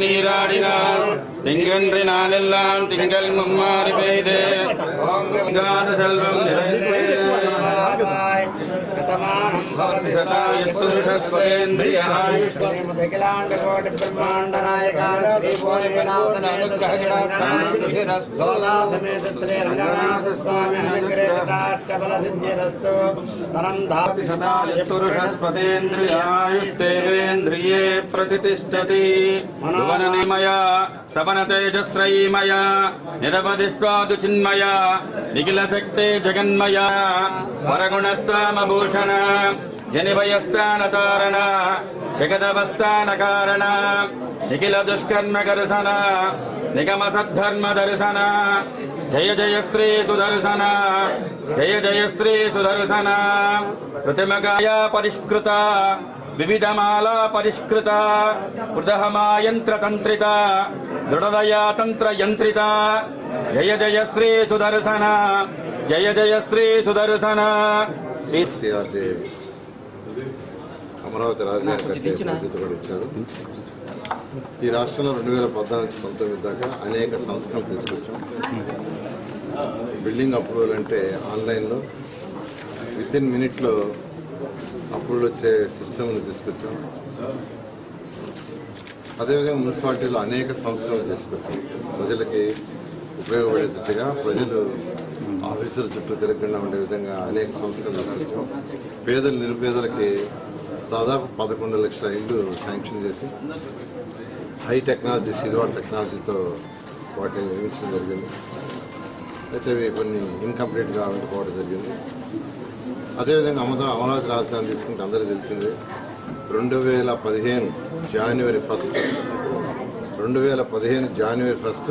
நீராடினால் திங்கன்று நாளெல்லாம் திங்கள் மும்மாறி பெய்து. செல்வம் நிறைந்து. వర్తమానం ప్రతిష్టతి మనోనిమయ సవన తేజస్రయీమయ నిరవధి స్వాదుచిన్మయ నిఖిల శక్తే జగన్మయ వరగుణస్తామభూష వరగుణస్థామభూషణ జనిభయస్థాన తారణ జగదవస్థాన కారణ నిఖిల దుష్కర్మ కర్షణ నిగమ సద్ధర్మ దర్శన జయ జయ శ్రీ సుదర్శన జయ జయ శ్రీ సుదర్శన కృతిమగాయ పరిష్కృత వివిధమాలా పరిష్కృత యంత్రతంత్రిత దృఢదయా తంత్ర యంత్రిత జయ జయ శ్రీ సుదర్శన జయ జయ శ్రీ సుదర్శన శ్రీ సిఆర్డి అమరావతి రాజధాని కట్టే బాధ్యత కూడా ఇచ్చారు. ఈ రాష్ట్రంలో రెండు వేల పద్నాలుగు నుంచి పంతొమ్మిది దాకా అనేక సంస్కరణలు తీసుకొచ్చాం. బిల్డింగ్ అప్రూవల్ అంటే ఆన్లైన్లో విత్ ఇన్ మినిట్లో అప్రూవల్ వచ్చే సిస్టమ్ని తీసుకొచ్చాం. అదేవిధంగా మున్సిపాలిటీలో అనేక సంస్కరణలు తీసుకొచ్చాం. ప్రజలకి ఉపయోగపడేటట్టుగా ప్రజలు ఆఫీసుల చుట్టూ తిరగకుండా ఉండే విధంగా అనేక సంస్కరణలు తీసుకొచ్చాం పేదలు నిరుపేదలకి దాదాపు పదకొండు లక్షల ఇల్లు శాంక్షన్ చేసి హై టెక్నాలజీ సిల్వర్ టెక్నాలజీతో వాటిని నిర్మించడం జరిగింది. అయితే కొన్ని ఇన్కంప్లీట్గా ఉండిపోవడం జరిగింది. అదేవిధంగా అమదా అమరావతి రాజధాని తీసుకుంటే అందరికీ తెలిసిందే. రెండు వేల పదిహేను జనవరి ఫస్ట్ రెండు వేల పదిహేను జనవరి ఫస్ట్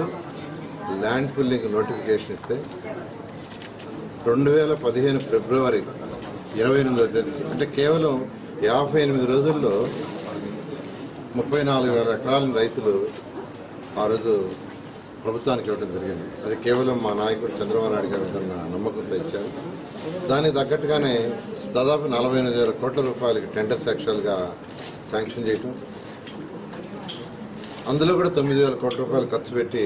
ల్యాండ్ పుల్లింగ్ నోటిఫికేషన్ ఇస్తే రెండు వేల పదిహేను ఫిబ్రవరి ఇరవై ఎనిమిదో తేదీ. అంటే కేవలం యాభై ఎనిమిది రోజుల్లో ముప్పై నాలుగు వేల ఎకరాల రైతులు ఆ రోజు ప్రభుత్వానికి ఇవ్వడం జరిగింది. అది కేవలం మా నాయకుడు చంద్రబాబు నాయుడు గారు తన నమ్మకంతో ఇచ్చారు. దానికి తగ్గట్టుగానే దాదాపు నలభై ఎనిమిది వేల కోట్ల రూపాయలకి టెండర్స్ యాక్చువల్గా శాంక్షన్ చేయటం. అందులో కూడా తొమ్మిది వేల కోట్ల రూపాయలు ఖర్చు పెట్టి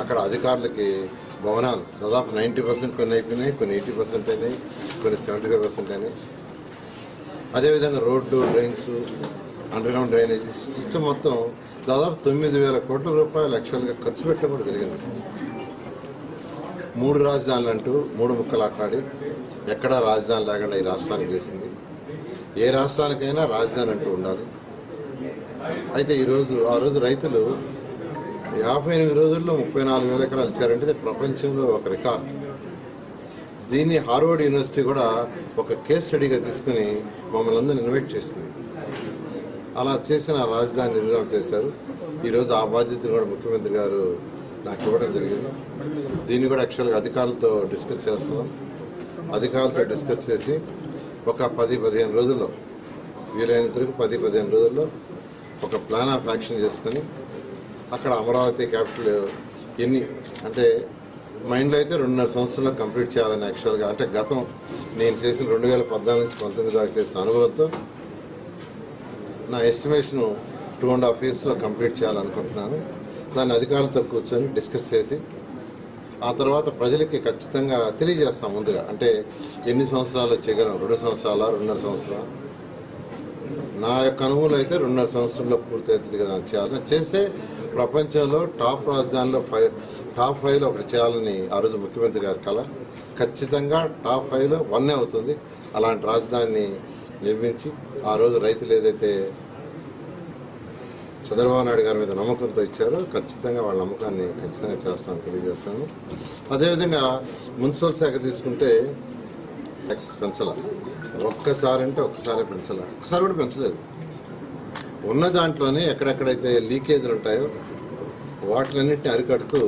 అక్కడ అధికారులకి భవనాలు. దాదాపు నైంటీ పర్సెంట్ కొన్ని అయిపోయినాయి కొన్ని ఎయిటీ పర్సెంట్ అయినాయి కొన్ని సెవెంటీ ఫైవ్ పర్సెంట్ అయినాయి. అదేవిధంగా road drains underground drainage system మొత్తం దాదాపు తొమ్మిది వేల కోట్ల రూపాయలు యాక్చువల్గా ఖర్చు పెట్టడం కూడా జరిగింది. మూడు రాజధానులు అంటూ మూడు ముక్కలు ఆట్లాడి ఎక్కడా రాజధాని లేకుండా ఈ రాష్ట్రానికి చేసింది. ఏ రాష్ట్రానికైనా రాజధాని అంటూ ఉండాలి. అయితే ఈరోజు ఆ రోజు రైతులు యాభై ఎనిమిది రోజుల్లో ముప్పై నాలుగు వేల ఎకరాలు ఇచ్చారంటే ఇది ప్రపంచంలో ఒక రికార్డ్. దీన్ని హార్వర్డ్ యూనివర్సిటీ కూడా ఒక కేస్ స్టడీగా తీసుకుని మమ్మల్ని అందరూ ఇన్వైట్ చేసింది. అలా చేసిన రాజధాని నిర్మాణం చేశారు. ఈరోజు ఆ బాధ్యతను కూడా ముఖ్యమంత్రి గారు నాకు ఇవ్వడం జరిగింది. దీన్ని కూడా యాక్చువల్గా అధికారులతో డిస్కస్ చేస్తున్నాం అధికారులతో డిస్కస్ చేసి ఒక పది పదిహేను రోజుల్లో వీలైనంత వరకు పది పదిహేను రోజుల్లో ఒక ప్లాన్ ఆఫ్ యాక్షన్ చేసుకుని అక్కడ అమరావతి క్యాపిటల్ ఎన్ని అంటే మైండ్లో అయితే రెండున్నర సంవత్సరంలో కంప్లీట్ చేయాలని యాక్చువల్గా అంటే గతం నేను చేసిన రెండు వేల పద్నాలుగు నుంచి పంతొమ్మిది దాకా చేసిన అనుభవంతో నా ఎస్టిమేషన్ టూ అండ్ హాఫ్ ఇయర్స్లో కంప్లీట్ చేయాలనుకుంటున్నాను. దాన్ని అధికారులతో కూర్చొని డిస్కస్ చేసి ఆ తర్వాత ప్రజలకి ఖచ్చితంగా తెలియజేస్తాం ముందుగా. అంటే ఎన్ని సంవత్సరాలు చేయగలం? రెండు సంవత్సరాల? రెండున్నర సంవత్సరాలు? నా యొక్క అనుభవం అయితే రెండున్నర సంవత్సరంలో పూర్తి అవుతుంది కదా అని చేయాలని చేస్తే ప్రపంచంలో టాప్ రాజధానిలో ఫైవ్ టాప్ ఫైవ్లో ఒకటి చేయాలని ఆ రోజు ముఖ్యమంత్రి గారి కళ. ఖచ్చితంగా టాప్ ఫైవ్లో వన్నే అవుతుంది. అలాంటి రాజధానిని నిర్మించి ఆ రోజు రైతులు ఏదైతే చంద్రబాబు నాయుడు గారి మీద నమ్మకంతో ఇచ్చారో ఖచ్చితంగా వాళ్ళ నమ్మకాన్ని ఖచ్చితంగా చేస్తామని తెలియజేస్తాను. అదేవిధంగా మున్సిపల్ శాఖ తీసుకుంటే ట్యాక్సెస్ పెంచాల ఒక్కసారి అంటే ఒక్కసారి పెంచాల ఒక్కసారి కూడా పెంచలేదు ఉన్న దాంట్లోనే ఎక్కడెక్కడైతే లీకేజ్లు ఉంటాయో వాటిలన్నింటిని అరికడుతూ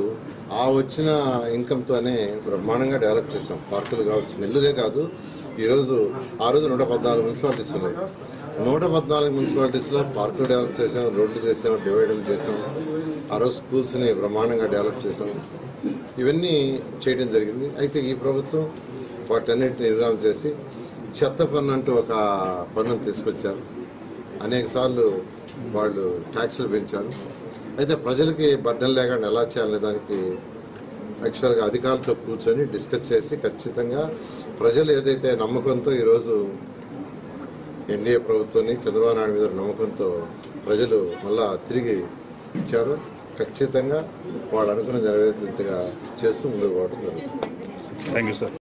ఆ వచ్చిన ఇన్కమ్తోనే బ్రహ్మాండంగా డెవలప్ చేసాం పార్కులు కావచ్చు నెల్లూరే కాదు. ఈరోజు ఆ రోజు నూట పద్నాలుగు మున్సిపాలిటీస్ ఉన్నాయి. నూట పద్నాలుగు మున్సిపాలిటీస్లో పార్కులు డెవలప్ చేసాం రోడ్లు చేసాం డివైడర్లు చేసాం ఆ రోజు స్కూల్స్ని బ్రహ్మాండంగా డెవలప్ చేసాం ఇవన్నీ చేయడం జరిగింది. అయితే ఈ ప్రభుత్వం వాటన్నిటిని నిర్ణయం చేసి చెత్త పన్ను అంటూ ఒక పన్నును తీసుకొచ్చారు. అనేక సార్లు వాళ్ళు ట్యాక్సులు పెంచారు. అయితే ప్రజలకి బడ్డం లేకుండా ఎలా చేయాలనే దానికి యాక్చువల్గా అధికారులతో కూర్చొని డిస్కస్ చేసి ఖచ్చితంగా ప్రజలు ఏదైతే నమ్మకంతో ఈరోజు ఎన్డీఏ ప్రభుత్వాన్ని చంద్రబాబు నాయుడు మీద నమ్మకంతో ప్రజలు మళ్ళా తిరిగి ఇచ్చారు ఖచ్చితంగా వాళ్ళు అనుకున్న నెరవేరేట్టుగా చేస్తూ ముందుకు పోవడం జరుగుతుంది. Thank you sir